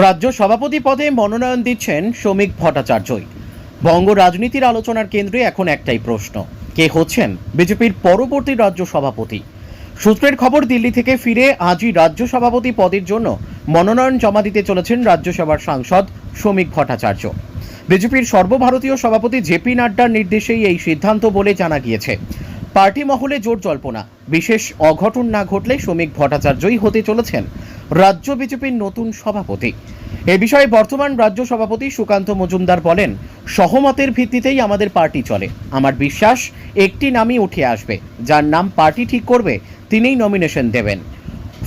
রাজ্য সভাপতি পদে মনোনয়ন দিচ্ছেন শ্রমিক ভট্টাচার্যই। বঙ্গ রাজনীতির আলোচনার কেন্দ্রে এখন একটাই প্রশ্ন, কে হচ্ছেন বিজেপির পরবর্তী রাজ্য সভাপতি? সূত্রের খবর, দিল্লি থেকে ফিরে আজই রাজ্য সভাপতি পদের জন্য মনোনয়ন জমা দিতে চলেছেন রাজ্যসভার সাংসদ শ্রমিক ভট্টাচার্য। বিজেপির সর্বভারতীয় সভাপতি জেপি নাড্ডার নির্দেশেই এই সিদ্ধান্ত বলে জানা গিয়েছে। পার্টি মহলে জোর জল্পনা, বিশেষ অঘটন না ঘটলে শ্রমিক ভট্টাচার্যই হতে চলেছেন রাজ্য বিজেপির নতুন সভাপতি। এ বিষয়ে বর্তমান রাজ্য সভাপতি সুকান্ত মজুমদার বলেন, সহমতের ভিত্তিতেই আমাদের পার্টি চলে। আমার বিশ্বাস, একটি নামই উঠে আসবে। যার নাম পার্টি ঠিক করবে, তিনিই নমিনেশন দেবেন।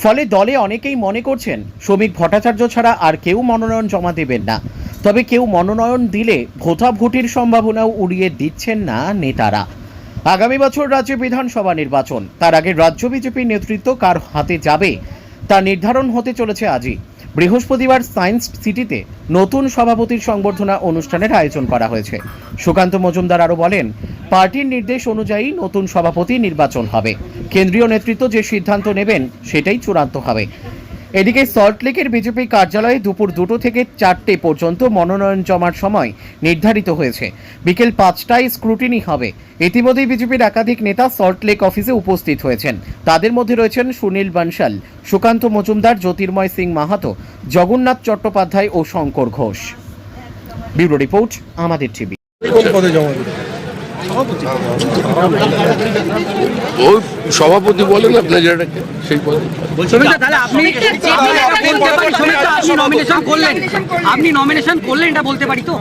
ফলে দলে অনেকেই মনে করছেন, শ্রমিক ভট্টাচার্য ছাড়া আর কেউ মনোনয়ন জমা দেবেন না। তবে কেউ মনোনয়ন দিলে ভোটাভুটির সম্ভাবনাও উড়িয়ে দিচ্ছেন না নেতারা। আগামী বছর রাজ্যে বিধানসভা নির্বাচন। তার আগে রাজ্য বিজেপির নেতৃত্ব কার হাতে যাবে তা নির্ধারণ হতে চলেছে আজই। বৃহস্পতিবার সায়েন্স সিটিতে নতুন সভাপতির সংবর্ধনা অনুষ্ঠানের আয়োজন করা হয়েছে। সুকান্ত মজুমদার আরও বলেন, পার্টির নির্দেশ অনুযায়ী নতুন সভাপতি নির্বাচন হবে। কেন্দ্রীয় নেতৃত্ব যে সিদ্ধান্ত নেবেন সেটাই চূড়ান্ত হবে। এদিকে সল্টলেকের বিজেপি কার্যালয়ে দুপুর দুটো থেকে চারটে পর্যন্ত মনোনয়ন জমার সময় নির্ধারিত হয়েছে। বিকেল পাঁচটায় স্ক্রুটিনি হবে। ইতিমধ্যেই বিজেপির একাধিক নেতা সল্টলেক অফিসে উপস্থিত হয়েছেন। তাদের মধ্যে রয়েছেন সুনীল বানশাল, সুকান্ত মজুমদার, জ্যোতির্ময় সিং মাহাতো, জগন্নাথ চট্টোপাধ্যায় ও শঙ্কর ঘোষ। ব্যুরো রিপোর্ট, আমাদের টিভি। ওই সভাপতি বলেন আপনার যেটাকে সেই পদে। আপনি নমিনেশন করলেন। আপনি নমিনেশন করলেন এটা বলতে পারি তো?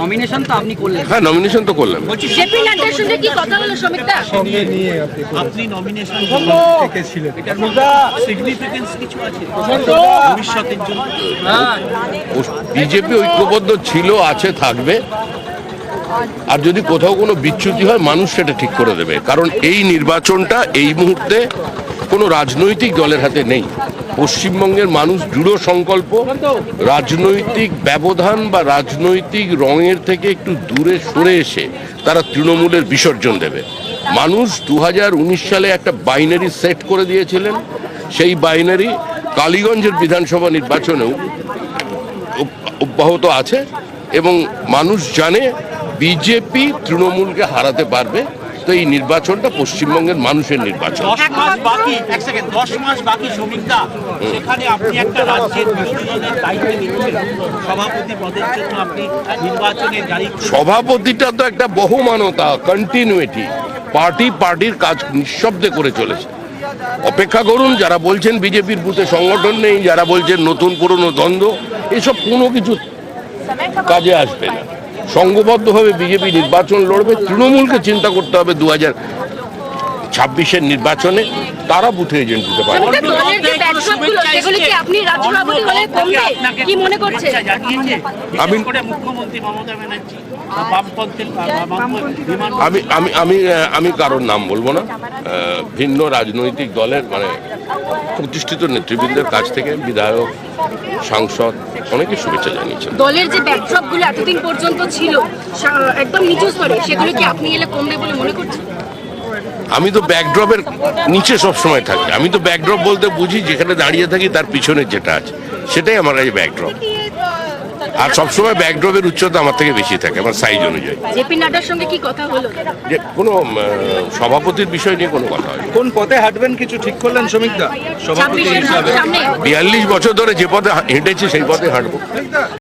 নমিনেশন তো আপনি করলেন। হ্যাঁ নমিনেশন তো করলাম। জেপি নাড্ডার সঙ্গে কি কথা হলো শ্রমিকদা সঙ্গে নিয়ে আপনি আপনি নমিনেশন থেকে ছিলেন সিগনিফিকেন্স কিছু আছে। ভবিষ্যতের জন্য। বিজেপি ঐক্যবদ্ধ ছিল আছে থাকবে। আর যদি কোথাও কোনো বিচ্যুতি হয়, মানুষ সেটা ঠিক করে দেবে। কারণ এই নির্বাচনটা এই মুহূর্তে কোনো রাজনৈতিক দলের হাতে নেই। পশ্চিমবঙ্গের মানুষ দৃঢ় সংকল্প, রাজনৈতিক ব্যবধান বা রাজনৈতিক রঙের থেকে একটু দূরে সরে এসে তারা তৃণমূলের বিসর্জন দেবে। মানুষ দু হাজার উনিশ সালে একটা বাইনারি সেট করে দিয়েছিলেন। সেই বাইনারি কালীগঞ্জের বিধানসভা নির্বাচনেও অব্যাহত আছে এবং মানুষ জানে বিজেপি তৃণমূলকে হারাতে পারবে তো এই নির্বাচনটা পশ্চিমবঙ্গের মানুষের নির্বাচন। দশ মাস বাকি এক সেকেন্ড দশ মাস বাকি শ্রমিকদা সেখানে আপনি একটা রাজ্যের দায়িত্ব সভাপতি পদের জন্য আপনি নির্বাচনের সভাপতিটা তো একটা বহুমানতা কন্টিনিউটি পার্টি পার্টির কাজ নিঃশব্দে করে চলেছে। অপেক্ষা করুন যারা বলছেন বিজেপির বুথে সংগঠন নেই যারা বলছেন নতুন পুরনো দ্বন্দ্ব এসব কোনো কিছু কাজে আসবে না। সংঘবদ্ধভাবে বিজেপি নির্বাচন লড়বে তৃণমূলকে চিন্তা করতে হবে দু হাজার ছাব্বিশের নির্বাচনে তারা বুথে এজেন্ট দিতে পারে। মনে করছেন? জানিয়েছে আমি- আমি আমি আমি আমি কারোর নাম বলব না। ভিন্ন রাজনৈতিক দলের মানে প্রতিষ্ঠিত নেতৃবৃন্দের কাছ থেকে বিধায়ক সাংসদ অনেকে শুভেচ্ছা জানিয়েছেন। দলের যে ব্যাকড্রপগুলো এতদিন পর্যন্ত ছিল একদম নিচু স্তরে সেগুলো কি আপনি এলে কমবে বলে মনে করছেন? আমি তো ব্যাকড্রপের নিচে সবসময় থাকি। আমি তো ব্যাকড্রপ বলতে বুঝি যেখানে দাঁড়িয়ে থাকি তার পিছনে যেটা আছে সেটাই আমার কাছে ব্যাকড্রপ আর সবসময় ব্যাকড্রপের উচ্চতা আমার থেকে বেশি থাকে আমার সাইজ অনুযায়ী। জেপি নাড্ডার সঙ্গে কি কথা হলো? যে কোনো আহ, সভাপতির বিষয় নিয়ে কোনো কথা হয় কোন পথে হাঁটবেন কিছু ঠিক করলেন শ্রমিকদা? সভাপতি হিসাবে। বিয়াল্লিশ বছর ধরে যে পথে হেঁটেছি সেই পথে হাঁটবো।